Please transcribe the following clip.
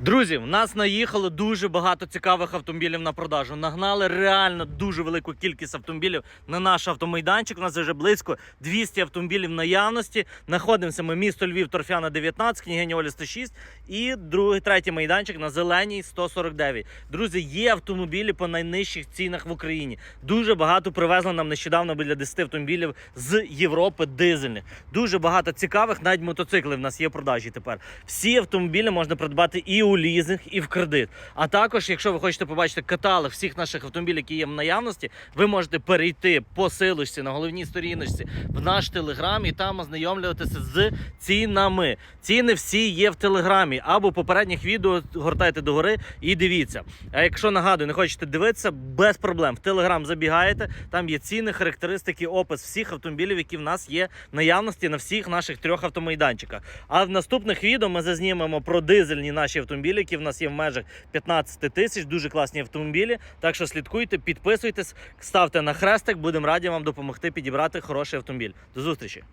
Друзі, в нас наїхало дуже багато цікавих автомобілів на продажу. Нагнали реально дуже велику кількість автомобілів на наш автомайданчик. У нас вже близько 200 автомобілів наявності. Знаходимося ми місто Львів, Торфяна 19, княгиня Оля 106 і другий, третій майданчик на зеленій 149. Друзі, є автомобілі по найнижчих цінах в Україні. Дуже багато привезли нам нещодавно біля 10 автомобілів з Європи дизельних. Дуже багато цікавих, навіть мотоцикли в нас є в продажі тепер. Всі автомобілі можна придбати і у лізинг, і в кредит. А також, якщо ви хочете побачити каталог всіх наших автомобілів, які є в наявності, ви можете перейти по силочці на головній сторіночці в наш телеграм і там ознайомлюватися з цінами. Ціни всі є в телеграмі або попередніх відео гортайте догори і дивіться. А якщо нагадую, не хочете дивитися, без проблем. В телеграм забігаєте, там є ціни, характеристики, опис всіх автомобілів, які в нас є в наявності на всіх наших трьох автомайданчиках. А в наступних відео ми зазнімемо про дизельні наші автомобілі, які в нас є в межах 15 тисяч. Дуже класні автомобілі. Так що слідкуйте, підписуйтесь, ставте на хрестик. Будемо раді вам допомогти підібрати хороший автомобіль. До зустрічі!